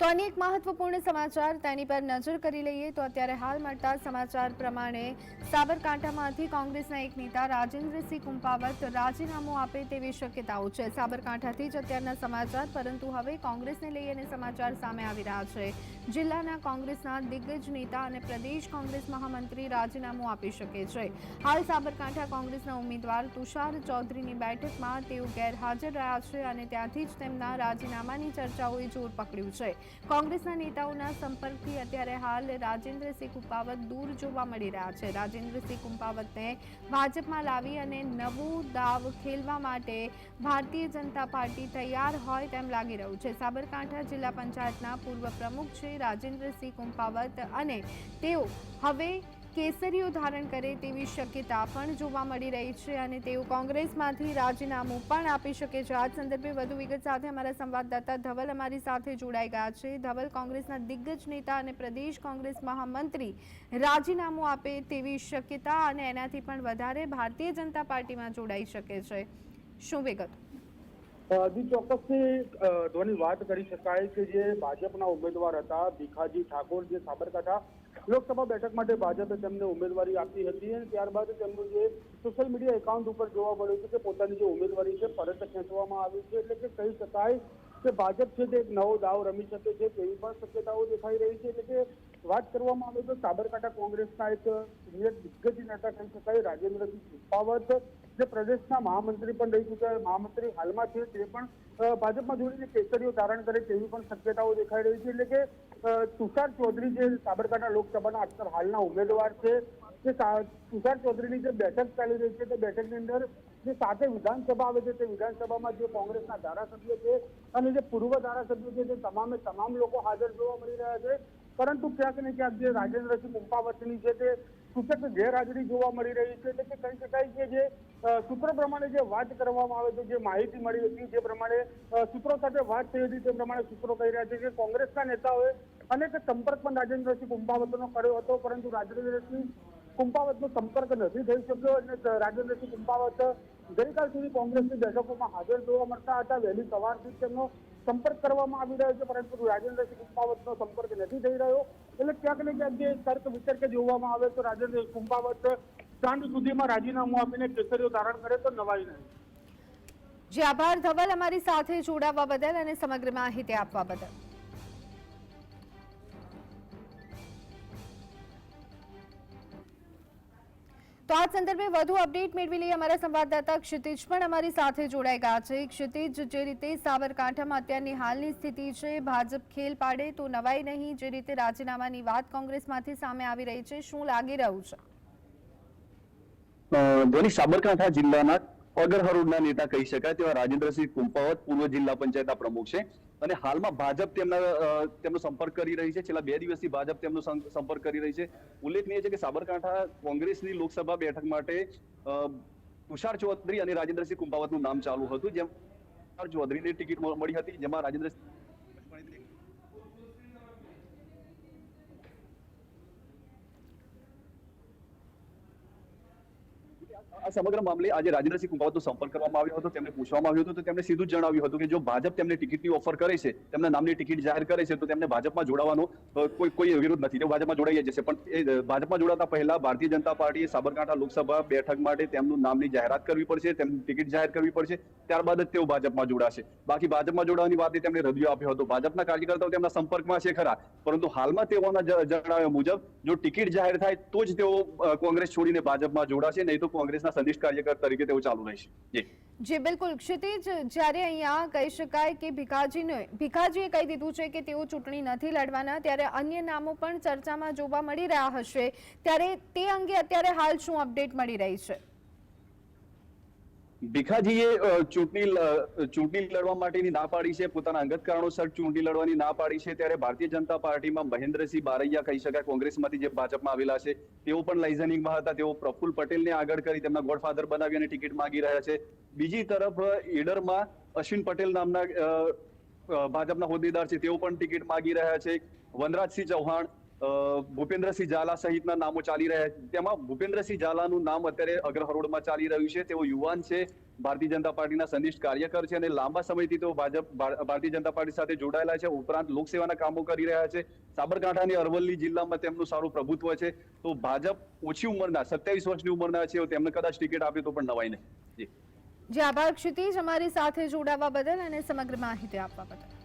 તો અન્ય એક મહત્વપૂર્ણ સમાચાર તેની પર નજર કરી લઈએ તો અત્યારે હાલ મળતા સમાચાર પ્રમાણે સાબરકાંઠામાંથી કોંગ્રેસના એક નેતા રાજેન્દ્રસિંહ કુંપાવત રાજીનામું આપે તેવી શક્યતાઓ છે. સાબરકાંઠાથી જ અત્યારના સમાચાર, પરંતુ હવે કોંગ્રેસને લઈ અને સમાચાર સામે આવી રહ્યા છે. જિલ્લાના કોંગ્રેસના દિગ્ગજ નેતા અને પ્રદેશ કોંગ્રેસ મહામંત્રી રાજીનામું આપી શકે છે. હાલ સાબરકાંઠા કોંગ્રેસના ઉમેદવાર તુષાર ચૌધરીની બેઠકમાં તેઓ ગેરહાજર રહ્યા છે અને ત્યાંથી જ તેમના રાજીનામાની ચર્ચાઓએ જોર પકડ્યું છે. કોંગ્રેસના નેતાઓના સંપર્કથી અત્યારે હાલ રાજેન્દ્રસિંહ કુંપાવત દૂર જોવા મળી રહ્યા છે. રાજેન્દ્રસિંહ કુંપાવતને ભાજપમાં લાવી અને નવું દાવ ખેલવા માટે ભારતીય જનતા પાર્ટી તૈયાર હોય તેમ લાગી રહ્યું છે. સાબરકાંઠા જિલ્લા પંચાયતના પૂર્વ પ્રમુખ છે રાજેન્દ્રસિંહ કુંપાવત અને તેઓ હવે કેસરીઓ ધારણ કરે તેવી શક્યતા પણ જોવા મળી રહી છે અને તેઓ કોંગ્રેસમાંથી રાજીનામું પણ આપી શકે છે. આ સંદર્ભે વધુ વિગત સાથે અમારા સંવાદદાતા ધવલ અમારી સાથે જોડાઈ ગયા છે. ધવલ, કોંગ્રેસના દિગ્ગજ નેતા અને પ્રદેશ કોંગ્રેસ મહામંત્રી રાજીનામું આપે તેવી શક્યતા અને એનાથી પણ વધારે ભારતીય જનતા પાર્ટીમાં જોડાઈ શકે છે. શું વિગત? ચોક્કસથી ધોની વાત કરી શકાય કે જે ભાજપના ઉમેદવાર હતા ભીખાજી ઠાકોર, જે સાબરકાંઠા લોકસભા બેઠક માટે ભાજપે તેમને ઉમેદવારી આપી હતી અને ત્યારબાદ તેમનું જે સોશિયલ મીડિયા એકાઉન્ટ ઉપર જોવા મળ્યું છે કે પોતાની જે ઉમેદવારી છે પરત ખેંચવામાં આવી છે. એટલે કે કહી શકાય કે ભાજપ છે તે એક નવો દાવ રમી શકે છે તેવી પણ શક્યતાઓ દેખાઈ રહી છે. એટલે કે વાત કરવામાં આવે તો સાબરકાંઠા કોંગ્રેસના એક સિનિયર દિગ્ગજ નેતા કહી શકાય, રાજેન્દ્રસિંહ શેખાવત, જે પ્રદેશના મહામંત્રી પણ રહી ચૂક્યા મહામંત્રી હાલમાં છે તે પણ ભાજપમાં જોડીને કેસરીઓ ધારણ કરે તેવી પણ શક્યતાઓ દેખાઈ રહી છે. એટલે કે તુષાર ચૌધરી જે સાબરકાંઠા લોકસભાના અત્યારે હાલના ઉમેદવાર છે તે તુષાર ચૌધરીની જે બેઠક ચાલી રહી છે, તે બેઠકની અંદર જે સાથે વિધાનસભા આવે છે, તે વિધાનસભામાં જે કોંગ્રેસના ધારાસભ્યો છે અને જે પૂર્વ ધારાસભ્યો છે, તે તમામે તમામ લોકો હાજર જોવા મળી રહ્યા છે. પરંતુ ક્યાંક ને ક્યાંક જે રાજેન્દ્રસિંહ મુખાવતની છે તે સૂચક ગેરહાજરી જોવા મળી રહી છે એટલે કે કહી શકાય કે જે સૂત્રો પ્રમાણે જે વાત કરવામાં આવે છે, જે માહિતી મળી હતી જે પ્રમાણે સૂત્રો સાથે વાત થઈ હતી તે પ્રમાણે સૂત્રો કહી રહ્યા છે કે કોંગ્રેસના નેતાઓએ અનેક સંપર્ક પણ રાજેન્દ્રસિંહ કુંભાવતનો કર્યો હતો, પરંતુ રાજેન્દ્રસિંહ કુંભાવતનો સંપર્ક નથી થઈ શક્યો અને રાજેન્દ્રસિંહ કુંપાવત ગઈકાલ સુધી કોંગ્રેસની બેઠકોમાં હાજર જોવા મળતા હતા. વહેલી સવારથી તેમનો સંપર્ક કરવામાં આવી રહ્યો છે, પરંતુ રાજેન્દ્રસિંહ કુંભાવતનો સંપર્ક નથી થઈ રહ્યો. એટલે ક્યાંક ને ક્યાંક જે તર્ક વિતર્ક જોવામાં આવે તો રાજેન્દ્ર કુંભાવત સાંજ સુધીમાં રાજીનામું આપીને કેસરીઓ ધારણ કરે તો નવાઈ નહીં. જે, આભાર. ધવલ અમારી સાથે જોડાવા બદલ અને સમગ્ર માહિતી આપવા બદલ. તો આ સંદર્ભે વધુ અપડેટ મેળવી લઈએ અમારા સંવાદદાતા ક્ષિતિજ પણ અમારી સાથે જોડાઈ ગયા છે. ક્ષિતિજ, જે રીતે સાબરકાંઠામાં અત્યારની હાલની સ્થિતિ છે, ભાજપ ખેલ પાડે તો નવાઈ નહીં, જે રીતે રાજીનામાની વાત કોંગ્રેસમાંથી સામે આવી રહી છે, શું લાગી રહ્યું છે? ધ્વની સાબરકાંઠા જિલ્લાના અગર હરોડના નેતા કહી શકાય તેવા રાજેન્દ્રસિંહ કુંપાવત પૂર્વ જિલ્લા પંચાયતના પ્રમુખ છે. અને હાલમાં ભાજપ તેમના તેમનો સંપર્ક કરી રહી છે. છેલ્લા બે દિવસથી ભાજપ તેમનો સંપર્ક કરી રહી છે. ઉલ્લેખનીય છે કે સાબરકાંઠા કોંગ્રેસની લોકસભા બેઠક માટે તુષાર ચૌધરી અને રાજેન્દ્રસિંહ કુંભાવતનું નામ ચાલુ હતું. જેમ ચૌધરીની ટિકિટ મળી હતી. જેમાં રાજેન્દ્રસિંહ આ સમગ્ર મામલે આજે રાજેન્દ્રસિંહ કુંભાવતનો સંપર્ક કરવામાં આવ્યો હતો તેમને પૂછવામાં આવ્યું હતું તો તેમણે સીધું જણાવ્યું હતું કે જો ભાજપ તેમને ટિકિટની ઓફર કરે છે, તેમના નામની ટિકિટ જાહેર કરે છે, તો તેમને ભાજપમાં જોડાવાનો કોઈ કોઈ વિરોધ નથી. તેઓ ભાજપમાં જોડાઈ જશે. પણ એ ભાજપમાં જોડાતા પહેલા ભારતીય જનતા પાર્ટીએ સાબરકાંઠા લોકસભા બેઠક માટે તેમનું નામની જાહેરાત કરવી પડશે તેમની ટિકિટ જાહેર કરવી પડશે. ત્યારબાદ જ તેઓ ભાજપમાં જોડાશે. બાકી ભાજપમાં જોડાવાની વાતે તેમણે રદિયો આપ્યો હતો. ભાજપના કાર્યકર્તાઓ તેમના સંપર્કમાં છે ખરા, પરંતુ હાલમાં તેઓના જણાવ્યા મુજબ, જો ટિકિટ જાહેર થાય તો જ તેઓ કોંગ્રેસ છોડીને ભાજપમાં જોડાશે, નહીં તો કોંગ્રેસના સનિષ્ઠ કાર્યકર તરીકે તેઓ ચાલુ રહેશે. જી, બિલકુલ. ક્ષિતિજ, જ્યારે અહીંયા કહી શકાય કે ભીખાજીને, ભીખાજીએ કહી દીધું છે કે તેઓ ચૂંટણી નથી લડવાના, ત્યારે અન્ય નામો પણ ચર્ચામાં જોવા મળી રહ્યા હશે. ત્યારે તે અંગે અત્યારે હાલ શું અપડેટ મળી રહી છે? ભીખાજીએ ચૂંટણી ચૂંટણી લડવા માટેની ના પાડી છે, પોતાના અંગત કારણોસર ચૂંટણી લડવાની ના પાડી છે, ત્યારે ભારતીય જનતા પાર્ટીમાં મહેન્દ્રસિંહ બારૈયા કહી શકાય, કોંગ્રેસમાંથી જે ભાજપમાં આવેલા છે, તેઓ પણ લાઇઝનિંગમાં હતા, તેઓ પ્રફુલ પટેલને આગળ કરી તેમના ગોડફાધર બનાવી અને ટિકિટ માંગી રહ્યા છે. બીજી તરફ, ઈડરમાં અશ્વિન પટેલ નામના ભાજપના હોદ્દેદાર છે, તેઓ પણ ટિકિટ માંગી રહ્યા છે. વનરાજસિંહ ચૌહાણ ભૂપેન્દ્રસિંહ ઝાલા સહિતના નામો ચાલી રહ્યા છે. તેમાં ભૂપેન્દ્રસિંહ ઝાલાનું નામ અત્યારે અગ્રહરોળમાં ચાલી રહ્યું છે. તેઓ યુવાન છે, ભારતીય જનતા પાર્ટીના સંનિષ્ઠ કાર્યકર છે અને લાંબા સમયથી તેઓ ભાજપ ભારતીય જનતા પાર્ટી સાથે જોડાયેલા છે. ઉપરાંત લોકસેવાના કામો કરી રહ્યા છે. સાબરકાંઠાની અરવલ્લી જિલ્લામાં તેમનું સારું પ્રભુત્વ છે. તો ભાજપ ઓછી ઉંમરના, સત્યાવીસ વર્ષની ઉંમરના છે. તેમને કદાચ ટિકિટ આપે તો પણ નવાઈ નહીં. જી. જે, આભાર ક્ષિતિજ. અમારી સાથે જોડાવા બદલ અને સમગ્ર માહિતી આપવા બદલ.